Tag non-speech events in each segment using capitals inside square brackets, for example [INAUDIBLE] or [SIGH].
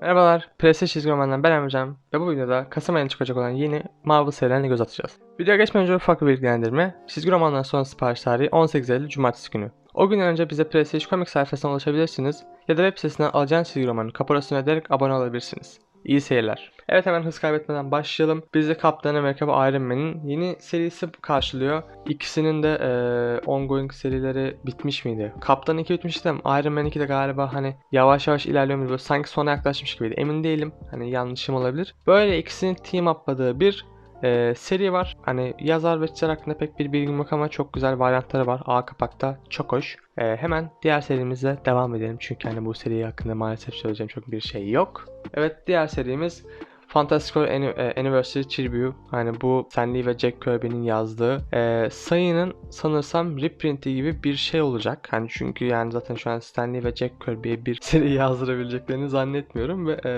Merhabalar, PS çizgi romandan ben Emrecan ve bu videoda Kasım ayında çıkacak olan yeni Marvel serilerine göz atacağız. Videoya geçmeden önce ufak bir bilgilendirme. Çizgi romandan sonra sipariş tarihi 18 Eylül Cumartesi günü. O günden önce bize PlayStation Comics sayfasına ulaşabilirsiniz ya da web sitesinden alacağınız çizgi romanın kaporasını öderek abone olabilirsiniz. İyi seyirler. Evet hemen hız kaybetmeden başlayalım. Bizi Kaptan Amerika ve Iron Man'in yeni serisi karşılıyor. İkisinin de eee, ongoing serileri bitmiş miydi? Kaptan 2 bitmişti ama Iron Man 2 de galiba hani yavaş yavaş ilerliyor mu? Böyle sanki sona yaklaşmış gibiydi. Emin değilim. Hani yanlışım olabilir. Böyle ikisinin team upladığı bir eee, seri var. Hani yazar ve çizer hakkında pek bir bilgim yok ama çok güzel varyantları var. A kapakta çok hoş. Eee, hemen diğer serimize devam edelim. Çünkü hani bu seri hakkında maalesef söyleyeceğim çok bir şey yok. Evet diğer serimiz Fantastic Four Anni- e, Anniversary Tribute hani bu Stan Lee ve Jack Kirby'nin yazdığı e, sayının sanırsam reprinti gibi bir şey olacak. Hani çünkü yani zaten şu an Stan Lee ve Jack Kirby'ye bir [LAUGHS] seri yazdırabileceklerini zannetmiyorum ve e,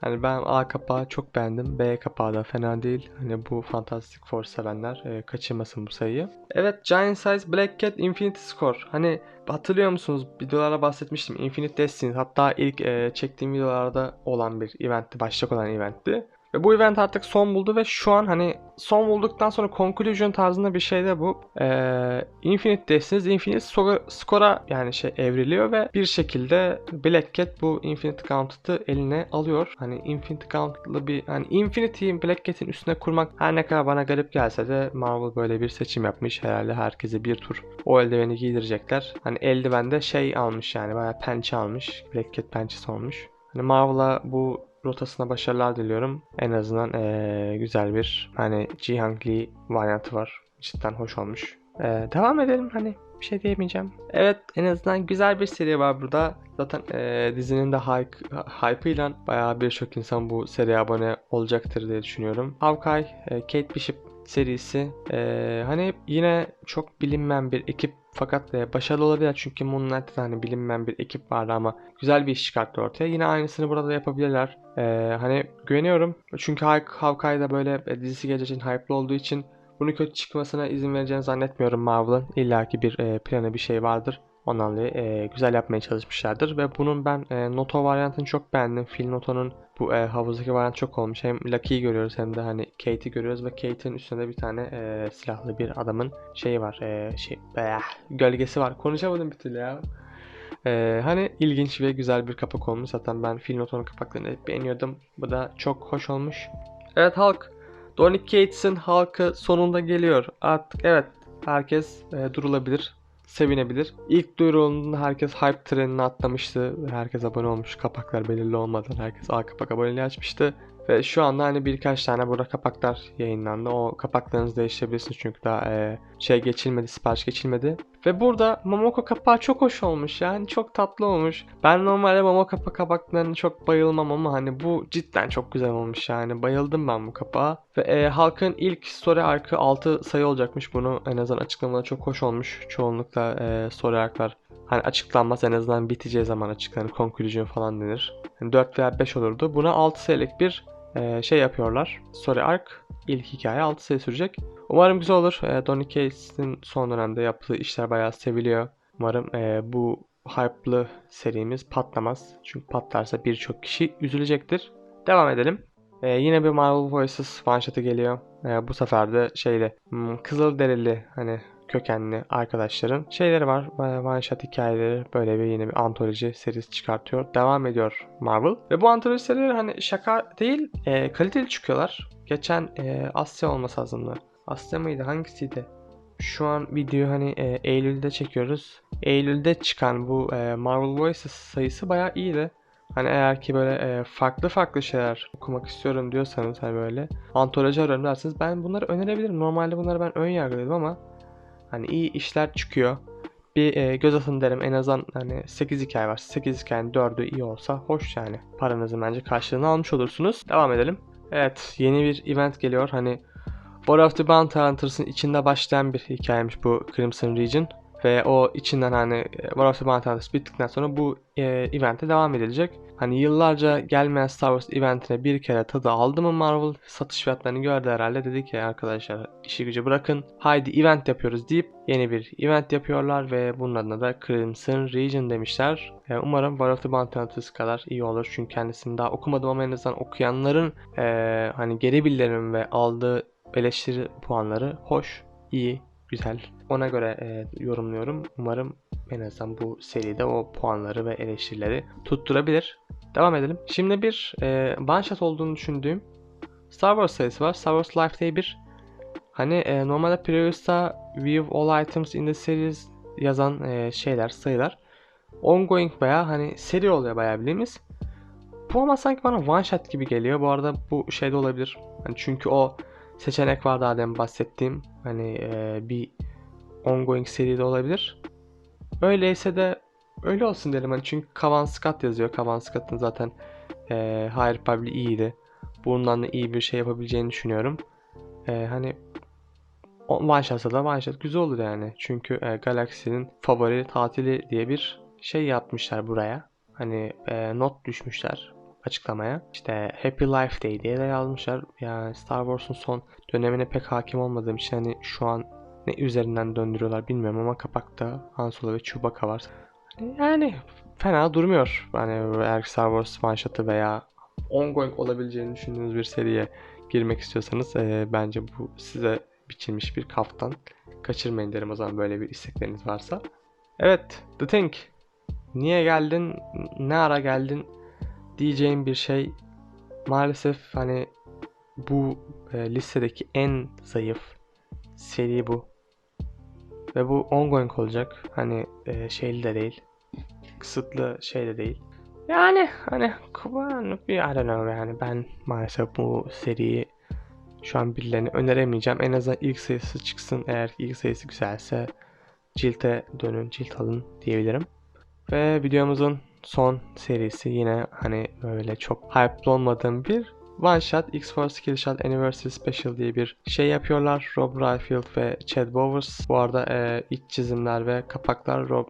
hani ben A kapağı çok beğendim. B kapağı da fena değil. Hani bu Fantastic Four sevenler e, kaçırmasın bu sayıyı. Evet Giant Size Black Cat Infinity Score. Hani hatırlıyor musunuz? Videolarda bahsetmiştim. Infinite Destiny hatta ilk e, çektiğim videolarda olan bir eventti. Başlık olan eventti. Ve bu event artık son buldu ve şu an hani son bulduktan sonra conclusion tarzında bir şey de bu. Ee, Infinite Destinies Infinite Score'a Score'a yani şey evriliyor ve bir şekilde Black Cat bu Infinite Gauntlet'ı eline alıyor. Hani Infinite Gauntlet'lı bir hani Infinity'yi Black Cat'in üstüne kurmak her ne kadar bana garip gelse de Marvel böyle bir seçim yapmış. Herhalde herkese bir tur o eldiveni giydirecekler. Hani eldivende şey almış yani bayağı pençe almış. Black Cat pençesi olmuş. Hani Marvel'a bu rotasına başarılar diliyorum. En azından eee, güzel bir hani Jihang Lee varyantı var. Cidden hoş olmuş. Eee, devam edelim hani bir şey diyemeyeceğim. Evet en azından güzel bir seri var burada. Zaten eee, dizinin de hype, hype'ıyla bayağı birçok insan bu seriye abone olacaktır diye düşünüyorum. Hawkeye, eee, Kate Bishop serisi eee, hani yine çok bilinmeyen bir ekip fakat e, başarılı olabilir çünkü Moon Knight'ta hani bilinmeyen bir ekip vardı ama güzel bir iş çıkarttı ortaya. Yine aynısını burada da yapabilirler. Ee, hani güveniyorum. Çünkü Haw- Hawkeye'da böyle e, dizisi gelecek için hype'lı olduğu için bunu kötü çıkmasına izin vereceğini zannetmiyorum Marvel'ın. İlla ki bir e, planı bir şey vardır. Ondan dolayı e, güzel yapmaya çalışmışlardır ve bunun ben e, Noto varyantını çok beğendim. Phil Noto'nun bu e, havuzdaki varyant çok olmuş. Hem Lucky'yi görüyoruz hem de hani Kate'i görüyoruz ve Kate'in üstünde bir tane e, silahlı bir adamın şeyi var. E, şey, bah, gölgesi var. Konuşamadım bir türlü ya. Ee, hani ilginç ve güzel bir kapak olmuş. Zaten ben Phil Noto'nun kapaklarını hep beğeniyordum. Bu da çok hoş olmuş. Evet Hulk. Donny Cates'in Hulk'ı sonunda geliyor. Artık evet herkes e, durulabilir. Sevinebilir. İlk duyurulduğunda herkes hype trenine atlamıştı. Herkes abone olmuş. Kapaklar belirli olmadan herkes A kapak aboneliği açmıştı. Ve şu anda hani birkaç tane burada kapaklar yayınlandı. O kapaklarınızı değiştirebilirsiniz çünkü daha e, şey geçilmedi, sipariş geçilmedi. Ve burada Momoko kapağı çok hoş olmuş yani çok tatlı olmuş. Ben normalde Momoko kapa kapaklarına çok bayılmam ama hani bu cidden çok güzel olmuş yani bayıldım ben bu kapağa. Ve e, halkın ilk story arkı 6 sayı olacakmış bunu en azından açıklamada çok hoş olmuş. Çoğunlukla e, story arklar hani açıklanmaz en azından biteceği zaman açıklanır conclusion falan denir. Yani 4 veya 5 olurdu. Buna 6 sayılık bir e, şey yapıyorlar. Story arc ilk hikaye 6 sayı sürecek. Umarım güzel olur. E, Donny Cates'in son dönemde yaptığı işler bayağı seviliyor. Umarım e, bu hype'lı serimiz patlamaz. Çünkü patlarsa birçok kişi üzülecektir. Devam edelim. E, yine bir Marvel Voices one geliyor. E, bu sefer de şeyle hmm, Kızılderili hani kökenli arkadaşların şeyleri var. shot hikayeleri böyle bir yine bir antoloji serisi çıkartıyor. Devam ediyor Marvel. Ve bu antoloji serileri hani şaka değil e, kaliteli çıkıyorlar. Geçen e, Asya olması lazımdı. Asya mıydı? Hangisiydi? Şu an video hani e, Eylül'de çekiyoruz. Eylül'de çıkan bu e, Marvel Voices sayısı bayağı iyiydi. Hani eğer ki böyle e, farklı farklı şeyler okumak istiyorum diyorsanız hani böyle antoloji arıyorum ben bunları önerebilirim. Normalde bunları ben ön yargılıydım ama hani iyi işler çıkıyor. Bir e, göz atın derim en azından hani 8 hikaye var. 8 hikayenin 4'ü iyi olsa hoş yani. Paranızın bence karşılığını almış olursunuz. Devam edelim. Evet yeni bir event geliyor. Hani War of the Bounty Hunters'ın içinde başlayan bir hikayemiş bu Crimson Region. Ve o içinden hani e, War of the Bounty Hunters bittikten sonra bu e, event'e devam edilecek. Hani yıllarca gelmeyen Star Wars eventine bir kere tadı aldı mı Marvel? Satış fiyatlarını gördü herhalde. Dedi ki arkadaşlar işi gücü bırakın. Haydi event yapıyoruz deyip yeni bir event yapıyorlar ve bunun adına da Crimson Region demişler. E, umarım War of the Bounty Hunters kadar iyi olur. Çünkü kendisini daha okumadım ama en azından okuyanların e, hani geri bildirim ve aldığı eleştiri puanları hoş, iyi, güzel. Ona göre e, yorumluyorum. Umarım en azından bu seride o puanları ve eleştirileri tutturabilir. Devam edelim. Şimdi bir e, one shot olduğunu düşündüğüm Star Wars serisi var. Star Wars Life diye bir hani e, normalde Previous'ta View All Items in the Series yazan e, şeyler, sayılar ongoing veya hani seri oluyor bayağı bildiğimiz. Bu ama sanki bana one shot gibi geliyor. Bu arada bu şey de olabilir. Hani çünkü o seçenek var daha demin bahsettiğim. Hani e, bir ongoing seri de olabilir. Öyleyse de öyle olsun derim. Hani çünkü Kavan Scott yazıyor. Kavan Scott'ın zaten e, High Republic iyiydi. Bundan da iyi bir şey yapabileceğini düşünüyorum. E, hani One Shot'a da One Shot güzel olur yani. Çünkü e, Galaxy'nin favori tatili diye bir şey yapmışlar buraya. Hani e, not düşmüşler açıklamaya. İşte Happy Life Day diye de yazmışlar. Yani Star Wars'un son dönemine pek hakim olmadığım için hani şu an ne üzerinden döndürüyorlar bilmiyorum ama kapakta Han Solo ve Chewbacca var. Yani fena durmuyor. Hani eğer Star Wars shot'ı veya ongoing olabileceğini düşündüğünüz bir seriye girmek istiyorsanız e, bence bu size biçilmiş bir kaftan. Kaçırmayın derim o zaman böyle bir istekleriniz varsa. Evet, The Thing. Niye geldin, ne ara geldin diyeceğim bir şey maalesef hani bu e, listedeki en zayıf seri bu. Ve bu ongoing olacak. Hani e, şeyli de değil. Kısıtlı şey de değil. Yani hani kullanıp bir I don't know yani ben maalesef bu seriyi şu an birilerine öneremeyeceğim. En azından ilk sayısı çıksın. Eğer ilk sayısı güzelse cilte dönün, cilt alın diyebilirim. Ve videomuzun son serisi yine hani böyle çok hype'lı olmadığım bir One Shot X-Force Kill Shot Anniversary Special diye bir şey yapıyorlar. Rob Liefeld ve Chad Bowers. Bu arada e, iç çizimler ve kapaklar Rob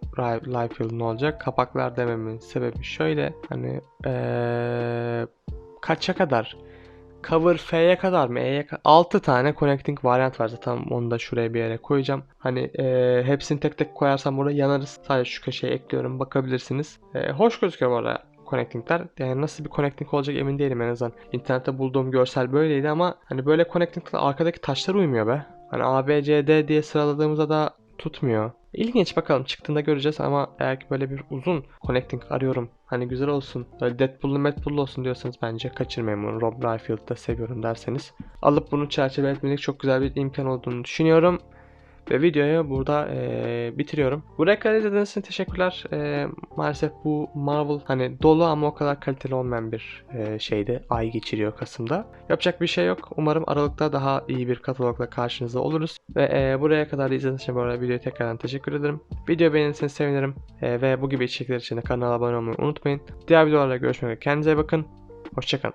Liefeld'ın olacak. Kapaklar dememin sebebi şöyle. Hani e, kaça kadar? Cover F'ye kadar mı? E'ye kadar? 6 tane connecting variant var zaten onu da şuraya bir yere koyacağım. Hani e, hepsini tek tek koyarsam burada yanarız. Sadece şu köşeye ekliyorum bakabilirsiniz. E, hoş gözüküyor bu arada connectingler. Yani nasıl bir connecting olacak emin değilim en azından. İnternette bulduğum görsel böyleydi ama hani böyle connectingler arkadaki taşlar uymuyor be. Hani A, B, C, D diye sıraladığımızda da tutmuyor. İlginç bakalım çıktığında göreceğiz ama eğer ki böyle bir uzun connecting arıyorum. Hani güzel olsun. Böyle Deadpool'lu Madpool'lu olsun diyorsanız bence kaçırmayın bunu. Rob Liefeld'ı da seviyorum derseniz. Alıp bunu çerçeveletmelik çok güzel bir imkan olduğunu düşünüyorum. Ve videoyu burada eee, bitiriyorum. Buraya kadar izlediğiniz için teşekkürler. Eee, maalesef bu Marvel hani dolu ama o kadar kaliteli olmayan bir eee, şeydi. Ay geçiriyor Kasım'da. Yapacak bir şey yok. Umarım Aralık'ta daha iyi bir katalogla karşınızda oluruz. Ve eee, buraya kadar izlediğiniz için bu arada videoya tekrardan teşekkür ederim. Video beğenirseniz sevinirim. Eee, ve bu gibi içerikler için de kanala abone olmayı unutmayın. Diğer videolarla görüşmek üzere. Kendinize bakın. Hoşçakalın.